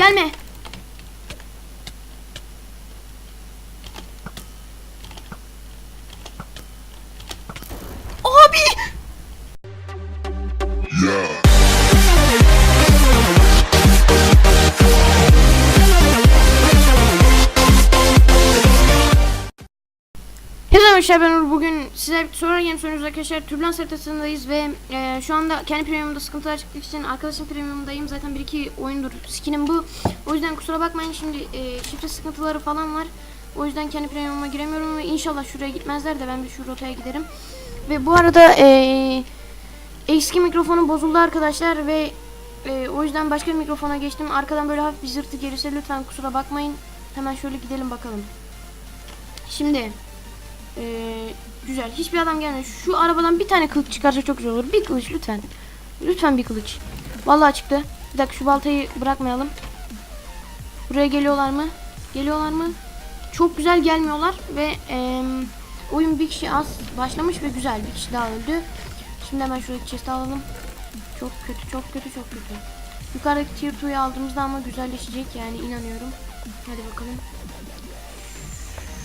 Gelme. Herkese arkadaşlar ben Uğur. Bugün size soru game soruyoruz arkadaşlar. Türbülans haritasındayız ve e, şu anda kendi premiumumda sıkıntılar çıktığı için arkadaşım premiumundayım. Zaten bir iki oyundur skinim bu. O yüzden kusura bakmayın şimdi e, şifre sıkıntıları falan var. O yüzden kendi premiumuma giremiyorum ve inşallah şuraya gitmezler de ben bir şu rotaya giderim. Ve bu arada e, eski mikrofonu bozuldu arkadaşlar ve e, o yüzden başka bir mikrofona geçtim. Arkadan böyle hafif bir zırtı gelirse lütfen kusura bakmayın. Hemen şöyle gidelim bakalım. Şimdi ee, güzel. Hiçbir adam gelmedi. Şu arabadan bir tane kılıç çıkarsa çok güzel olur. Bir kılıç lütfen. Lütfen bir kılıç. Vallahi çıktı. Bir dakika şu baltayı bırakmayalım. Buraya geliyorlar mı? Geliyorlar mı? Çok güzel gelmiyorlar ve eee, oyun bir kişi az başlamış ve güzel. Bir kişi daha öldü. Şimdi hemen şuradaki chest'i alalım. Çok kötü, çok kötü, çok kötü. Yukarıdaki tier 2'yi aldığımızda ama güzelleşecek yani inanıyorum. Hadi bakalım.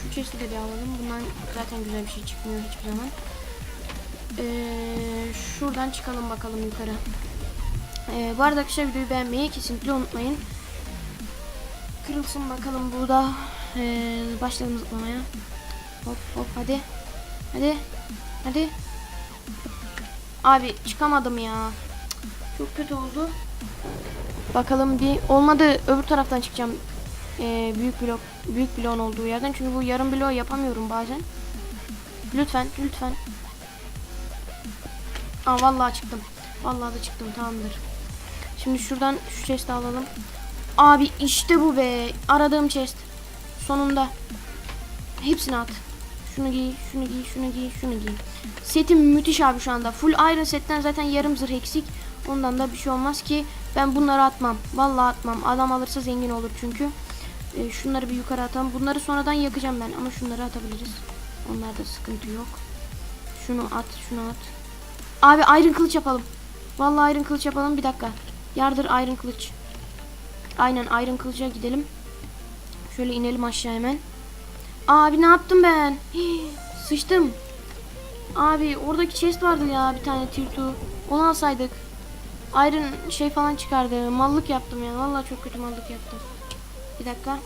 Şu chest'i de bir alalım. Bundan zaten güzel bir şey çıkmıyor hiçbir zaman. Ee, şuradan çıkalım bakalım yukarı. Ee, bu arada arkadaşlar videoyu beğenmeyi kesinlikle unutmayın. Kırılsın bakalım burada. Ee, başlayalım zıplamaya. Hop hop hadi. Hadi. Hadi. Abi çıkamadım ya. Çok kötü oldu. Bakalım bir olmadı öbür taraftan çıkacağım. Ee, büyük blok büyük bloğun olduğu yerden çünkü bu yarım bloğu yapamıyorum bazen. Lütfen lütfen. Aa vallahi çıktım. Vallahi da çıktım tamamdır. Şimdi şuradan şu chest'i alalım. Abi işte bu be. Aradığım chest. Sonunda. Hepsini at. Şunu giy, şunu giy, şunu giy, şunu giy. Setim müthiş abi şu anda. Full iron setten zaten yarım zırh eksik. Ondan da bir şey olmaz ki. Ben bunları atmam. Vallahi atmam. Adam alırsa zengin olur çünkü. Ee, şunları bir yukarı atalım. Bunları sonradan yakacağım ben ama şunları atabiliriz. Onlarda sıkıntı yok. Şunu at, şunu at. Abi iron kılıç yapalım. Vallahi iron kılıç yapalım. Bir dakika. Yardır iron kılıç. Aynen iron kılıca gidelim. Şöyle inelim aşağı hemen. Abi ne yaptım ben? Hii, sıçtım. Abi oradaki chest vardı ya bir tane tier 2. Onu alsaydık. Iron şey falan çıkardı. Mallık yaptım ya. Vallahi çok kötü mallık yaptım. Bir dakika.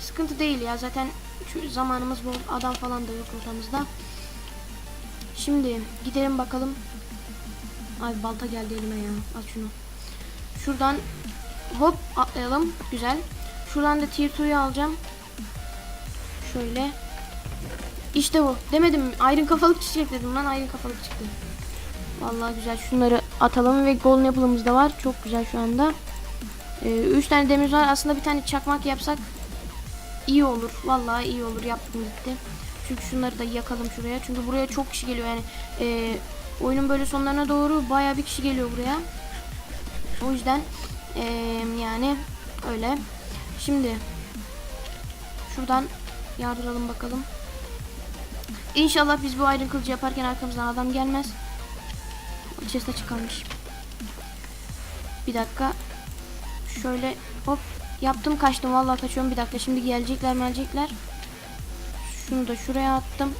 Sıkıntı değil ya zaten zamanımız bol adam falan da yok ortamızda. Şimdi gidelim bakalım. Ay balta geldi elime ya. At şunu. Şuradan hop atlayalım. Güzel. Şuradan da tier 2'yu alacağım. Şöyle. İşte bu. Demedim mi? Iron kafalık çıkacak dedim lan. Iron kafalık çıktı. Vallahi güzel. Şunları atalım ve golden apple'ımız da var. Çok güzel şu anda. Ee, üç tane demir var. Aslında bir tane çakmak yapsak iyi olur. Vallahi iyi olur. Yaptım gitti. Çünkü şunları da yakalım şuraya. Çünkü buraya çok kişi geliyor. Yani e, oyunun böyle sonlarına doğru baya bir kişi geliyor buraya. O yüzden e, yani öyle. Şimdi şuradan yardıralım bakalım. İnşallah biz bu ayrı kılıcı yaparken arkamızdan adam gelmez. Chest'e çıkarmış. Bir dakika. Şöyle hop yaptım kaçtım vallahi kaçıyorum bir dakika şimdi gelecekler gelecekler. Şunu da şuraya attım.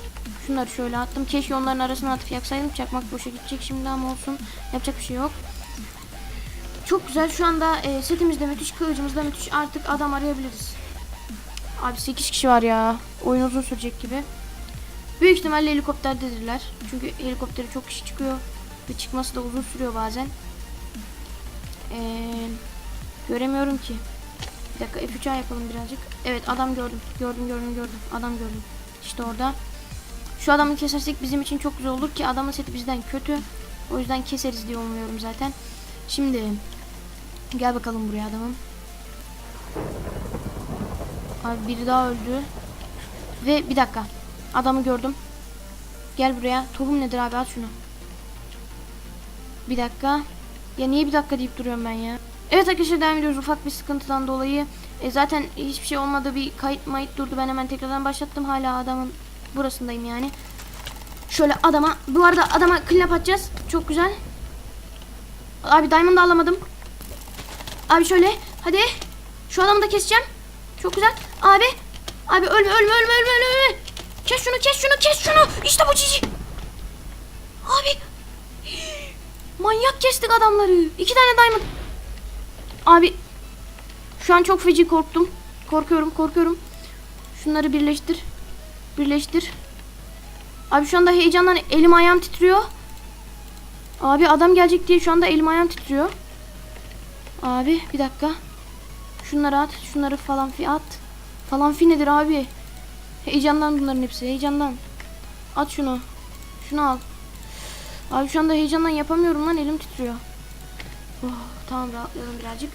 Şunları şöyle attım. Keşke onların arasına atıp yaksaydım. Çakmak boşa gidecek şimdi ama olsun. Yapacak bir şey yok. Çok güzel. Şu anda e, setimizde müthiş, kılıcımız da müthiş. Artık adam arayabiliriz. Abi 8 kişi var ya. Oyun uzun sürecek gibi. Büyük ihtimalle helikopterdedirler. Çünkü helikopteri çok kişi çıkıyor. Ve çıkması da uzun sürüyor bazen. Ee, göremiyorum ki. Bir dakika F3A yapalım birazcık. Evet adam gördüm. Gördüm gördüm gördüm. Adam gördüm. İşte orada. Şu adamı kesersek bizim için çok güzel olur ki adamın seti bizden kötü. O yüzden keseriz diye umuyorum zaten. Şimdi gel bakalım buraya adamım. Abi biri daha öldü. Ve bir dakika. Adamı gördüm. Gel buraya. Tohum nedir abi at şunu. Bir dakika. Ya niye bir dakika deyip duruyorum ben ya. Evet arkadaşlar devam ediyoruz ufak bir sıkıntıdan dolayı. E, zaten hiçbir şey olmadı bir kayıt mayıt durdu. Ben hemen tekrardan başlattım. Hala adamın burasındayım yani. Şöyle adama. Bu arada adama clean atacağız. Çok güzel. Abi diamond alamadım. Abi şöyle. Hadi. Şu adamı da keseceğim. Çok güzel. Abi. Abi ölme ölme ölme ölme. ölme. Kes şunu kes şunu kes şunu. İşte bu cici. Abi. Manyak kestik adamları. İki tane diamond. Abi. Şu an çok feci korktum. Korkuyorum korkuyorum. Şunları birleştir. Birleştir. Abi şu anda heyecandan elim ayağım titriyor. Abi adam gelecek diye şu anda elim ayağım titriyor. Abi bir dakika. Şunları at. Şunları falan fi at. Falan fi nedir abi? Heyecandan bunların hepsi. Heyecandan. At şunu. Şunu al. Abi şu anda heyecandan yapamıyorum lan elim titriyor. Oh, tamam rahatlayalım birazcık.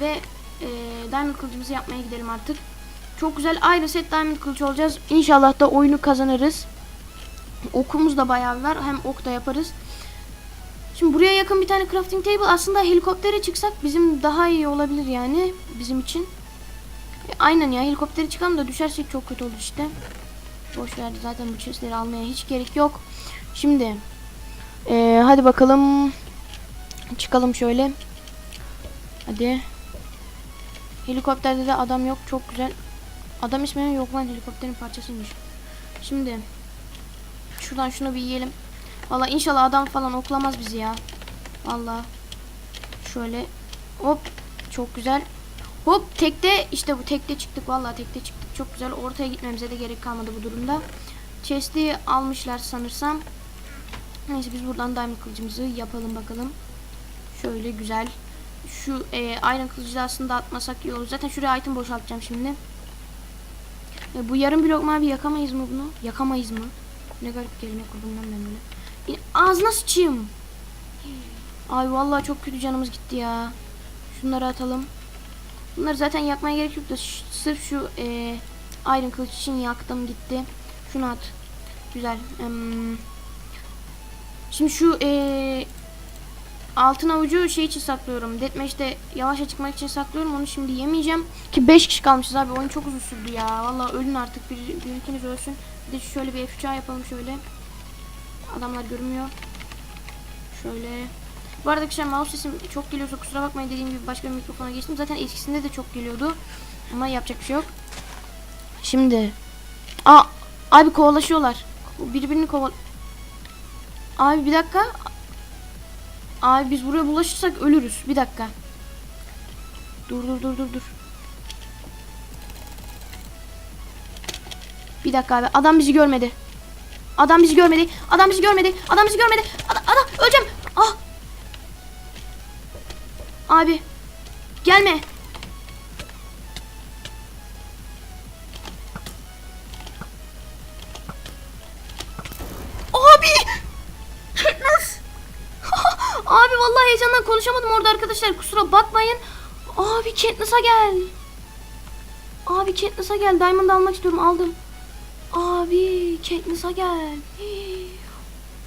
Ve e, diamond kılıcımızı yapmaya gidelim artık. Çok güzel ayrı set diamond kılıç olacağız. İnşallah da oyunu kazanırız. Okumuz da bayağı var. Hem ok da yaparız. Şimdi buraya yakın bir tane crafting table. Aslında helikoptere çıksak bizim daha iyi olabilir yani. Bizim için. E, aynen ya helikoptere çıkalım da düşersek çok kötü olur işte. Boş verdi zaten bu chestleri almaya hiç gerek yok. Şimdi e, hadi bakalım. Çıkalım şöyle. Hadi. Helikopterde de adam yok. Çok güzel. Adam ismi yok lan helikopterin parçasıymış. Şimdi şuradan şunu bir yiyelim. Valla inşallah adam falan oklamaz bizi ya. Valla. Şöyle hop çok güzel. Hop tekte işte bu tekte çıktık valla tekte çıktık. Çok güzel. Ortaya gitmemize de gerek kalmadı bu durumda. Chest'i almışlar sanırsam. Neyse biz buradan diamond kılıcımızı yapalım bakalım. Şöyle güzel. Şu e, iron kılıcı da aslında atmasak iyi olur. Zaten şuraya item boşaltacağım şimdi. E, bu yarım blok mavi yakamayız mı bunu? Yakamayız mı? Ne garip kelime kurdum ben böyle. Yine ağzına sıçayım. Ay vallahi çok kötü canımız gitti ya. Şunları atalım. Bunları zaten yakmaya gerek yok da sırf şu e, iron kılıç için yaktım gitti. Şunu at. Güzel. Em, şimdi şu e, altın avucu şey için saklıyorum. Deathmatch'te yavaşça çıkmak için saklıyorum. Onu şimdi yemeyeceğim. Ki 5 kişi kalmışız abi. Oyun çok uzun sürdü ya. Vallahi ölün artık. Bir, bir ikiniz ölsün. Bir de şöyle bir F3 yapalım şöyle. Adamlar görünmüyor. Şöyle. Bu arada arkadaşlar mouse sesim çok geliyorsa kusura bakmayın dediğim gibi başka bir mikrofona geçtim. Zaten eskisinde de çok geliyordu. Ama yapacak bir şey yok. Şimdi. Aa, abi kovalaşıyorlar. Birbirini koval... Abi bir dakika. Abi biz buraya bulaşırsak ölürüz. Bir dakika. Dur dur dur dur dur. Bir dakika abi. Adam bizi görmedi. Adam bizi görmedi. Adam bizi görmedi. Adam bizi görmedi. Adam, adam öleceğim. Ah. Abi. Gelme. Vallahi heyecandan konuşamadım orada arkadaşlar. Kusura bakmayın. Abi Katniss'a gel. Abi Katniss'a gel. Diamond almak istiyorum. Aldım. Abi Katniss'a gel. Hii.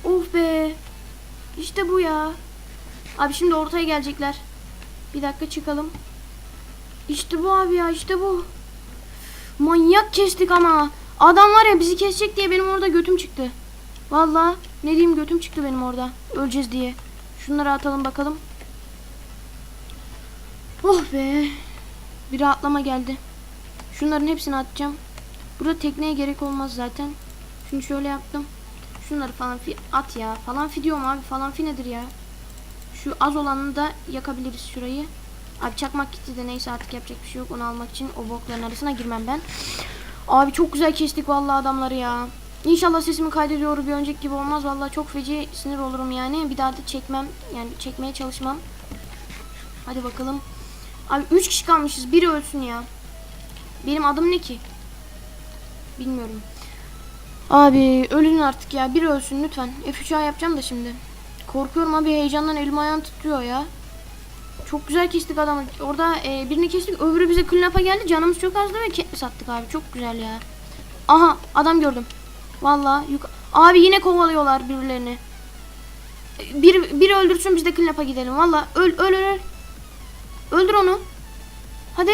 Of be. İşte bu ya. Abi şimdi ortaya gelecekler. Bir dakika çıkalım. İşte bu abi ya işte bu. Manyak kestik ama. Adam var ya bizi kesecek diye benim orada götüm çıktı. Vallahi ne diyeyim götüm çıktı benim orada. Öleceğiz diye. Şunları atalım bakalım. Oh be. Bir rahatlama geldi. Şunların hepsini atacağım. Burada tekneye gerek olmaz zaten. Şunu şöyle yaptım. Şunları falan fi at ya. Falan fi diyorum abi. Falan fi nedir ya? Şu az olanını da yakabiliriz şurayı. Abi çakmak gitti de neyse artık yapacak bir şey yok. Onu almak için o bokların arasına girmem ben. Abi çok güzel kestik vallahi adamları ya. İnşallah sesimi kaydediyor bir önceki gibi olmaz. Vallahi çok feci sinir olurum yani. Bir daha da çekmem. Yani çekmeye çalışmam. Hadi bakalım. Abi 3 kişi kalmışız. Biri ölsün ya. Benim adım ne ki? Bilmiyorum. Abi ölün artık ya. Biri ölsün lütfen. F3A yapacağım da şimdi. Korkuyorum abi heyecandan elim ayağım titriyor ya. Çok güzel kestik adamı. Orada e, birini kestik. Öbürü bize clean geldi. Canımız çok azdı ve sattık abi. Çok güzel ya. Aha adam gördüm. Vallahi yuk Abi yine kovalıyorlar birbirlerini. Bir, biri öldürsün biz de clean gidelim. Vallahi öl öl öl. öl. Öldür onu. Hadi.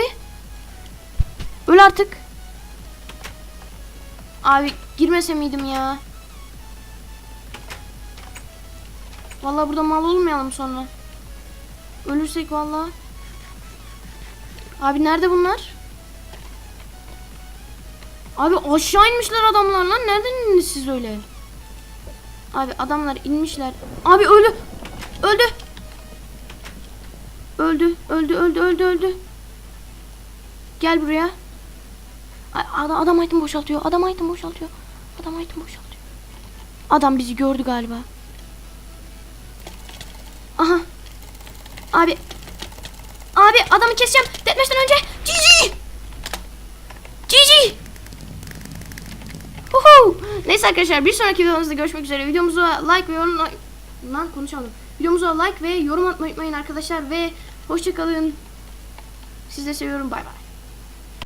Öl artık. Abi girmese miydim ya? Vallahi burada mal olmayalım sonra. Ölürsek vallahi. Abi nerede bunlar? Abi aşağı inmişler adamlar lan. Nereden indiniz siz öyle? Abi adamlar inmişler. Abi öldü. Öldü. Öldü. Öldü. Öldü. Öldü. Öldü. Gel buraya. Ay, Adam, adam item boşaltıyor. Adam item boşaltıyor. Adam item boşaltıyor. Adam bizi gördü galiba. Aha. Abi. Abi adamı keseceğim. Detmesh'ten önce. GG. Uhu. Neyse arkadaşlar bir sonraki videomuzda görüşmek üzere. Videomuza like ve yorum... Lan konuşamadım. Videomuza like ve yorum atmayı unutmayın arkadaşlar ve hoşçakalın. Sizi de seviyorum. Bay bay.